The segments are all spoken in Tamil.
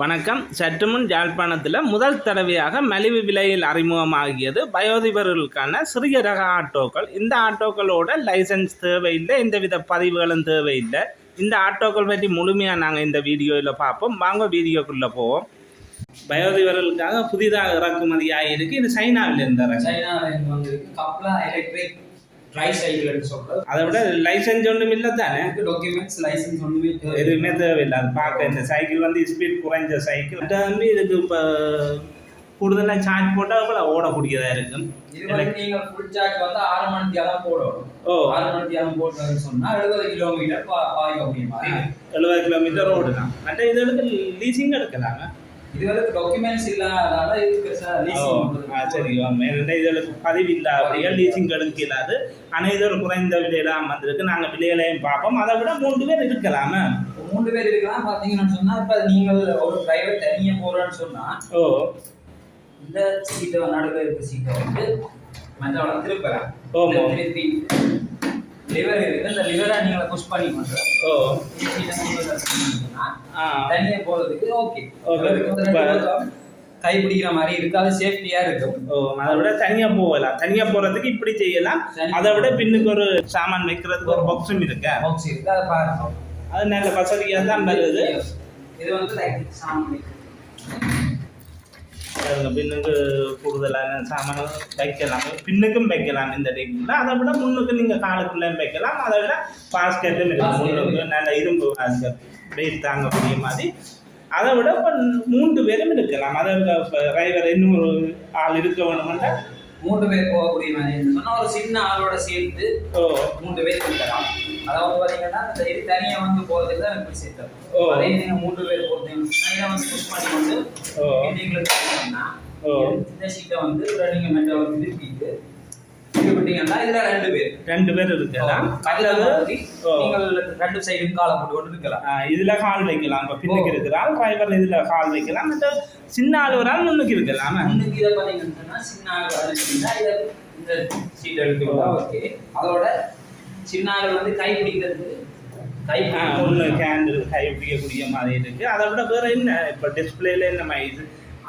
வணக்கம். சற்றுமுன் யாழ்ப்பாணத்தில் முதல் தடவையாக மலிவு விலையில் அறிமுகமாகியது. வயோதிபர்களுக்கான சிறிய ரக ஆட்டோக்கள். இந்த ஆட்டோக்களோட லைசன்ஸ் தேவையில்லை. எந்தவித பதிவுகளும் தேவையில்லை. இந்த ஆட்டோக்கள் பற்றி முழுமையாக நாங்கள் இந்த வீடியோவில் பார்ப்போம். வாங்க வீடியோக்குள்ளே போவோம். வயோதிபர்களுக்காக புதிதாக இறக்குமதி ஆகியிருக்கு இது சைனாவில் இருந்த ரகம் கப்லா எலக்ட்ரிக் ட்ரை சைக்கிள்னு சொல்றது. அதை விட லைசன்ஸ் ஒன்றும் இல்லை தானே டாக்குமெண்ட்ஸ் லைசன்ஸ் தேவை எதுவுமே தேவையில்லை. அது பார்க்க இந்த சைக்கிள் வந்து ஸ்பீட் குறைஞ்ச சைக்கிள் அது வந்து இதுக்கு இப்போ கூடுதலாக சார்ஜ் போட்டால் கூட ஓடக்கூடியதாக இருக்கும் இது வந்து நீங்க ஃபுல் சார்ஜ் வந்து ஆறு மணி தியாலம் போடணும். ஓ. ஆறு மணி தியாலம் போட்டதுன்னு சொன்னா எழுபது கிலோமீட்டர் பாய்க்க முடியும் மாதிரி. எழுபது கிலோமீட்டர் ஓடுதான். மற்ற இதுகளுக்கு லீசிங் எடுக்கலாங்க இதுகளுக்கு டாக்குமெண்ட்ஸ் இல்லாததால இது பெருசா ஓ லீசிங் ஆ சரி மேலே இதுகளுக்கு பதிவு இல்லாதபடியா லீசிங் எடுக்க இல்லாது ஆனால் இது ஒரு குறைந்த விலையிலாம் வந்திருக்கு. நாங்கள் விலையிலையும் பார்ப்போம். அதை விட மூன்று பேர் இருக்கலாமே. மூணு பேர் இருக்கலாம். பாத்தீங்கன்னு சொன்னா இப்ப நீங்கள் ஒரு டிரைவர் தனியா போறேன்னு சொன்னா ஓ. இந்த சீட்டை நடுவில் இருக்க சீட்டை வந்து மற்றவளை திருப்பலாம். இதை திருப்பி லிவர் இருக்கு. இந்த லிவரை நீங்க புஷ் பண்ணி பண்றோம் ஓ. தனியா போறதுக்கு ஓகே. கை பிடிக்கிற மாதிரி இருக்கு. அது சேஃப்டியா இருக்கும். ஓ அதை விட தனியாக போகலாம். தனியாக போகிறதுக்கு இப்படி செய்யலாம். அதை விட பின்னுக்கு ஒரு சாமான் வைக்கிறதுக்கு ஒரு பாக்ஸும் இருக்கு? பாக்ஸ் இருக்கு. அதை பாருங்க. அது நல்ல வசதியாக தான் வருது இது வந்து லைக் சாமி அதுங்க பின்னுக்கு கூடுதலான சாமான் வைக்கலாம். பின்னுக்கும் வைக்கலாம் இந்த டிக்கில் அதை விட முன்னுக்கு நீங்கள் காலுக்குள்ளேயும் வைக்கலாம். அதை விட பாஸ்கெட்டும் இருக்கு முன்னுக்கு நல்ல இரும்பு பாஸ்கெட் வெயிட் தாங்கக்கூடிய மாதிரி. அதை விட இப்போ மூன்று பேரும் இருக்கலாம் அதை டிரைவர் இன்னும் ஒரு ஆள் இருக்க வேணுமெண்டா மூன்று பேர் போகக்கூடிய மாதிரி சொன்னா ஒரு சின்ன ஆளோட சேர்த்து மூன்று பேர் இருக்கலாம் அதாவது பாத்தீங்கன்னா இந்த இது தனியா வந்து போறதுக்கு தான் இப்படி சேர்த்தோம். அதே நீங்க மூன்று பேர் போறீங்கன்னா இதை வந்து புஷ் பண்ணி வந்து ஓ. இந்த சீட்டை வந்து நீங்க மெட்ட வந்து திருப்பிட்டு விட்டீங்கன்னா இதுல ரெண்டு பேர். ரெண்டு பேர் இருக்கலாம். அதுல. நீங்கள் ரெண்டு சைடும் காலை போட்டு கொண்டு இருக்கலாம் இதுல கால் வைக்கலாம். இப்போ பின்னுக்கு ஓ. இருக்கிறாள் டிரைவர் இதுல கால் வைக்கலாம். மற்ற சின்ன ஆள் ஒரு ஆள் முன்னுக்கு இருக்கலாம். முன்னுக்கு இதை பாத்தீங்கன்னா சின்ன ஆள் இதை இந்த சீட் ஓகே. அதோட சின்ன ஆள் வந்து கை பிடிக்கிறது. கை ஒண்ணு கேண்டில் கை பிடிக்கக்கூடிய மாதிரி இருக்கு. அதை விட வேற என்ன? இப்போ டிஸ்பிளேல என்ன மாதிரி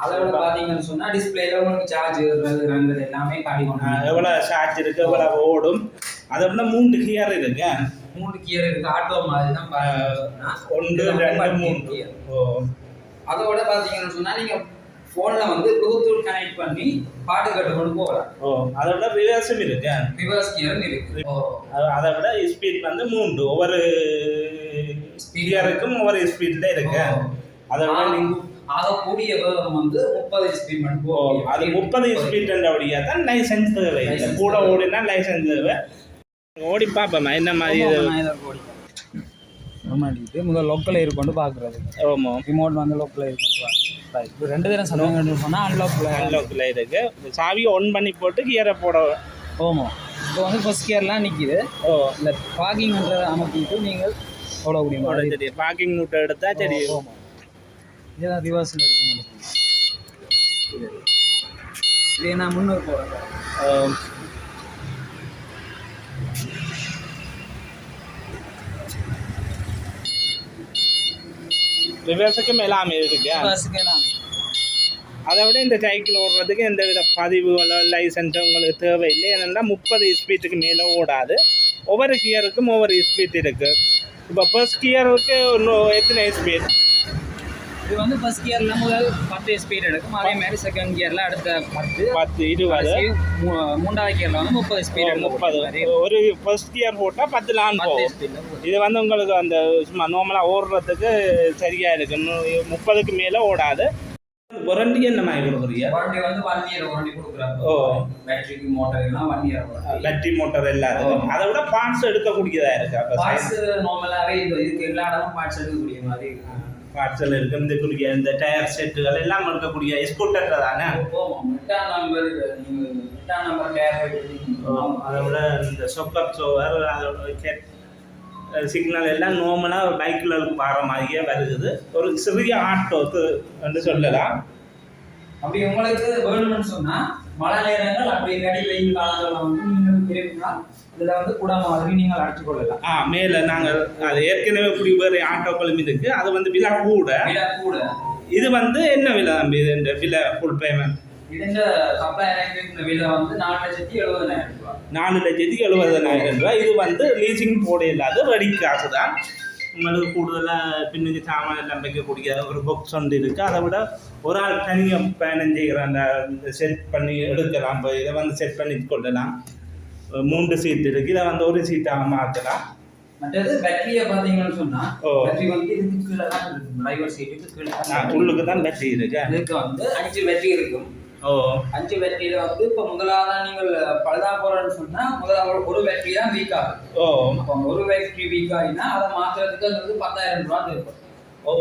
இது அதோட பாத்தீங்கன்னு சொன்னா டிஸ்பிளேல உங்களுக்கு சார்ஜ் ரங்கிறது எல்லாமே காட்டி ஆ, கொண்டு எவ்வளவு சார்ஜ் இருக்கு எவ்வளவு ஓடும்? அதை விட மூன்று கியர் இருக்கு மூணு கியர் இருக்கு ஆட்டோ மாதிரி தான் ஒன்று ரெண்டு மூன்று. gear. ஓ. அதோட பாத்தீங்கன்னு சொன்னா நீங்க போன்ல வந்து ப்ளூடூத் கனெக்ட் பண்ணி பாட்டு கேட்டு கொண்டு போகலாம். ஓ அதை விட ரிவர்ஸும் இருக்கு ரிவர்ஸ் கியர்னு இருக்கு. ஓ. அது- விட ஸ்பீட் வந்து மூன்று. ஒவ்வொரு ஸ்பீக்கருக்கும் ஒவ்வொரு ஸ்பீட்ல இருக்கு. அதை விட நீங்க ஆக கூடிய வேகம் வந்து முப்பது அது முப்பது ஸ்பீட் அப்படியா தான் லைசன்ஸ் தேவை. கூட. ஓடினா லைசன்ஸ் தேவை. ஓடி பார்ப்போம் என்ன மாதிரி இது? முதல் லோக்கல் இருக்கொண்டு பார்க்குறது. ஓமோ ரிமோட் வந்து லோக்கல் இருக்கொண்டு இப்போ ரெண்டு தரம் சொல்லுவாங்கன்னு சொன்னால் அன்லாக்கில் அன்லாக்கில் இருக்கு. சாவியை ஒன் பண்ணி போட்டு கியரை போட ஓமோ இப்போ வந்து ஃபர்ஸ்ட் கியர்லாம் நிற்கிது ஓ. இந்த பார்க்கிங்ன்றதை அமைக்கிட்டு நீங்கள் ஓட முடியும் பார்க்கிங் மூட்டை எடுத்தா சரி ஓமோ இதெல்லாம் ரிவர்ஸில் இருக்கும் இது நான் முன்னூறு போகிறேன் ரிவர்ஸுக்கும் எல்லாமே இருக்கு. ரிவர்ஸுக்கு எல்லாம் அதை விட இந்த சைக்கிள் ஓடுறதுக்கு எந்த வித பதிவுகளோ லைசன்ஸோ உங்களுக்கு தேவையில்லை. ஏன்னா முப்பது ஸ்பீட்டுக்கு மேலே ஓடாது. ஒவ்வொரு கியருக்கும் ஒவ்வொரு ஸ்பீட் இருக்கு. இப்போ ஃபர்ஸ்ட் கியருக்கு இன்னும் எத்தனை ஸ்பீட் இது வந்து ஃபர்ஸ்ட் கியரில் முதல் பத்து ஸ்பீட் எடுக்கும். அதே மாதிரி செகண்ட் கியரில் அடுத்த பத்து பத்து இருபது. மூன்றாவது கியரில் வந்து முப்பது ஸ்பீட் முப்பது. ஒரு ஃபர்ஸ்ட் கியர் போட்டால் பத்து லான் போகும். இது வந்து உங்களுக்கு அந்த சும்மா நார்மலாக ஓடுறதுக்கு சரியா இருக்கு. முப்பதுக்கு மேலே ஓடாது. வாரண்டி என்ன மாதிரி கொடுக்குறீங்க? வாரண்டி வந்து ஒன் இயர் வாரண்டி கொடுக்குறாங்க. ஓ. பேட்டரிக்கு மோட்டர் எல்லாம் one year warranty battery motor எல்லாத்துக்கும். அதை விட பார்ட்ஸ் எடுக்கக்கூடியதா இருக்கு? பார்ட்ஸ் நார்மலாகவே இந்த இதுக்கு எல்லா இடமும் பார்ட்ஸ் எடுக்கக்கூடிய மாதிரி இருக்கு. பார்ட்ஸில் இருக்கு இந்த டயர் செட்டுகள் எல்லாம் இருக்கக்கூடிய ஸ்கூட்டர் தானே? அதை விட இந்த சொக்கப் சோவர் சிக்னல் எல்லாம் நார்மலாக பைக்கில் வர மாதிரியே வருது ஒரு சிறிய ஆட்டோக்கு என்று சொல்லலாம். அப்படி உங்களுக்கு வேணும்னு சொன்னா மழை நேரங்கள் அப்படி இல்லாட்டி வெயில் காலங்களில் வந்து நீங்கள் விரும்பினால் இதில் வந்து குடம் மாதிரி நீங்கள் அடைச்சு கொள்ளலாம். ஆ மேலே நாங்கள் அது ஏற்கனவே இப்படி வேறு ஆட்டோக்களும் இருக்கு அது வந்து விலை கூட. விலை கூட. இது வந்து என்ன விலை தம்பி? இது இந்த விலை ஃபுல் பேமெண்ட் இந்த விலை வந்து நாலு லட்சத்தி எழுபதனாயிரம் ரூபாய். நாலு லட்சத்தி எழுபதனாயிரம் ரூபாய். இது வந்து லீசிங் போட இல்லாத ரெடி காசு தான். உங்களுக்கு கூடுதலாக பின்னுக்கு சாமான் எல்லாம் வைக்கக்கூடிய ஒரு பாக்ஸ் ஒன்று இருக்குது அதை விட ஒரு ஆள் தனியாக பயணம் செய்கிற அந்த செட் பண்ணி எடுக்கலாம் இப்போ இதை வந்து செட் பண்ணி கொள்ளலாம் மூன்று சீட் இருக்குது இதை வந்து ஒரு சீட்டாக மாற்றலாம் மற்றது பேட்டரியை பார்த்தீங்கன்னு சொன்னா ஓ. பேட்டரி வந்து இதுக்கு கீழே தான் இருக்கும் டிரைவர் சீட்டுக்கு கீழே தான் நான் இருக்கும். உள்ளுக்கு தான் பேட்டரி இருக்கு இதுக்கு வந்து அஞ்சு பேட்டரி இருக்கும் அஞ்சு பேட்டரியில வந்து இப்போ முதலாவது நீங்கள் பழுதா போறேன்னு சொன்னா முதலாவது ஒரு பேட்டரி தான் வீக் ஆகும் அப்போ ஒரு பேட்டரி வீக் ஆகினா அதை மாத்துறதுக்கு அது வந்து பத்தாயிரம் ரூபாய் தேவைப்படும்.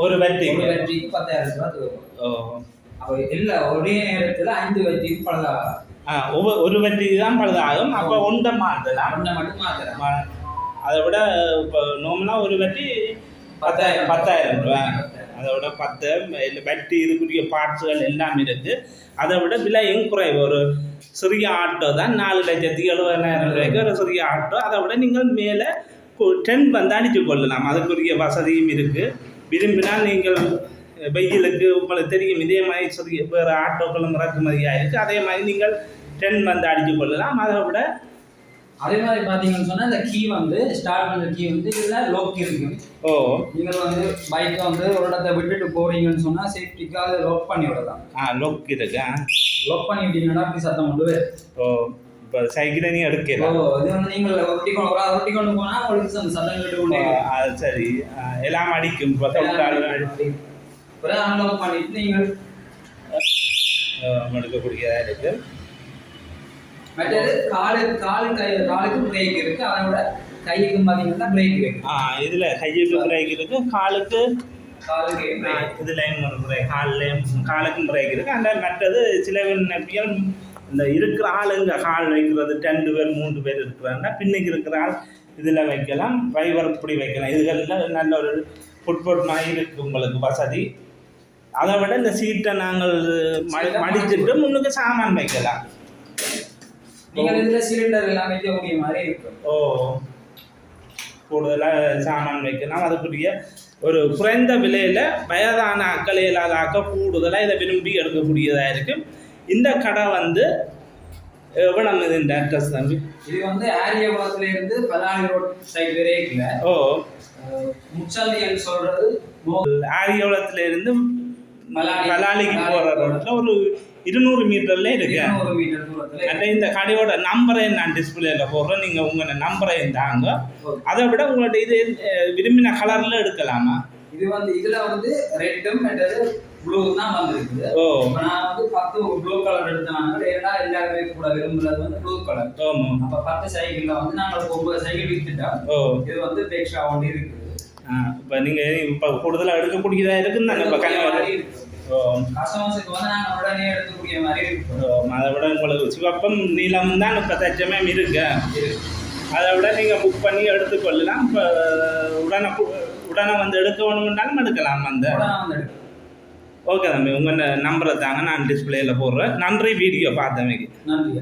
ஒரு பேட்டரி ஒரு பேட்டரிக்கு பத்தாயிரம் ரூபாய் தேவைப்படும். அப்போ இல்ல ஒரே நேரத்துல ஐந்து பேட்டரிக்கு பழுதாகும் ஒவ்வொரு ஒரு பேட்டரி தான் பழுதாகும். அப்போ ஒன்றை மாற்றலாம். ஒன்றை மட்டும் மாத்துறேன் ம- அதை விட இப்போ நார்மலாக ஒரு பேட்டரி பத்தாயிரம். பத்தாயிரம் ரூபா. அதோட பத்து இல்லை பேட்டரி இதுக்குரிய பார்ட்ஸுகள் எல்லாம் இருக்குது அதை விட விலையும் குறைவு. ஒரு சிறிய ஆட்டோ தான் நாலு லட்சத்தி எழுபதாயிரம் ரூபாய்க்கு ஒரு சிறிய ஆட்டோ அதை விட நீங்கள் மேலே டென் வந்து அடித்து கொள்ளலாம். அதுக்குரிய வசதியும் இருக்குது விரும்பினால் நீங்கள் வெயிலுக்கு உங்களுக்கு தெரியும் இதே மாதிரி சிறிய வேறு ஆட்டோக்களும் இறக்குமதியாக இருக்குது அதே மாதிரி நீங்கள் டென் வந்து அடித்து கொள்ளலாம். அதை விட அதே மாதிரி பாத்தீங்கன்னு சொன்னா இந்த கீ வந்து ஸ்டார்ட் பண்ற கீ வந்து இதுல லோக் இருக்கு. ஓ. நீங்கள் வந்து பைக்கை வந்து ஒரு இடத்த விட்டுட்டு போறீங்கன்னு சொன்னா சேஃப்டிக்காக லோக் பண்ணி விடலாம். ஆ லொக் இருக்கு. லோக் பண்ணி விட்டீங்கன்னா அப்படி சத்தம் கொண்டு. ஓ இப்போ சைக்கிளை நீ ஓ எடுக்கலாம் இது வந்து நீங்கள் ஒட்டி கொண்டு ஒரு ஒட்டி கொண்டு போனா உங்களுக்கு அந்த சத்தம் கேட்டு கொண்டே இருக்கும். அது சரி. எல்லாம் அடிக்கும் ஒரு அன்லாக் பண்ணிட்டு நீங்கள் எடுக்கக்கூடியதாக இருக்கு. மற்றது காலு காலு கை காலுக்கு பிரேக் இருக்கு. அதை விட கைக்கு பாத்தீங்கன்னா பிரேக் இருக்கு. ஆ இதில் கையுக்கு பிரேக் இருக்கு காலுக்கு இதுலயும் ஒரு பிரேக் கால்லையும் காலுக்கும் பிரேக் இருக்கு. அந்த மற்றது சில நப்பியல் இந்த இருக்கிற ஆளுங்க கால் வைக்கிறது ரெண்டு பேர் மூன்று பேர் இருக்கிறாங்கன்னா பின்னுக்கு இருக்கிற ஆள் இதில் வைக்கலாம் டிரைவர் இப்படி வைக்கலாம். இதுகளில் நல்ல ஒரு ஃபுட்போர்ட் மாதிரி இருக்கு உங்களுக்கு வசதி. அதை விட இந்த சீட்டை நாங்கள் மடி மடிச்சுட்டு முன்னுக்கு சாமான் வைக்கலாம். நீங்கள் இதுல சிலிண்டர் எல்லாம் வைக்கக்கூடிய மாதிரி இருக்கும். ஓ கூடுதலாக சாமான் வைக்கலாம். அதுக்குரிய ஒரு குறைந்த விலையில் வயதான அக்களை இல்லாத ஆக்க கூடுதலாக இதை விரும்பி எடுக்கக்கூடியதாக இருக்கு. இந்த கடை வந்து எவ்வளவு இந்த அட்ரஸ் தம்பி? இது வந்து ஆரியகுளத்துல இருந்து பலானி ரோட் சைடு இருக்குல்ல ஓ. முச்சந்தின்னு சொல்றது ஆரியகுளத்துல இருந்து மலாலி- கலாலிக்கு போகிற ரோட்டில் ஒரு இருநூறு மீட்டர்ல இருக்கு. அண்ட் இந்த கடையோட நம்பரை நான் டிஸ்பிளேல போடுறேன். நீங்கள் உங்கள் நம்பரை தாங்க. அதை விட உங்கள்ட்ட இது விரும்பின கலரில் எடுக்கலாமா? இது வந்து இதுல வந்து ரெட்டும் ப்ளூ தான் வந்திருக்குது. ஓ. நான் வந்து பத்து ப்ளூ கலர் எடுத்தனால ஏன்னா எல்லாருமே கூட விரும்புறது வந்து ப்ளூ கலர் ஆமாம் அப்ப பத்து சைக்கிள்ல வந்து நாங்கள் ஒன்பது சைக்கிள் வித்துட்டோம். ஓ. இது வந்து எக்ஸ்ட்ரா ஒன்று இருக்குது இப்போ நீங்கள் இப்போ கூடுதலாக எடுக்கக்கூடியதாக இருக்குன்னு இப்போ ஓ, அதை விட உங்களுக்கு சிவப்பம் நீளம் தான் இப்போ தச்சமே இருக்கு. அதை விட நீங்கள் புக் பண்ணி எடுத்துக்கொள்ளலாம். இப்போ உடனே உடனே வந்து எடுக்க வேணும்னாலும் எடுக்கலாம் அந்த ஓகே தம்பி உங்கள் நம்பரை தாங்க நான் டிஸ்பிளேயில் போடுறேன். நன்றி வீடியோ பார்த்தமைக்கு. நன்றி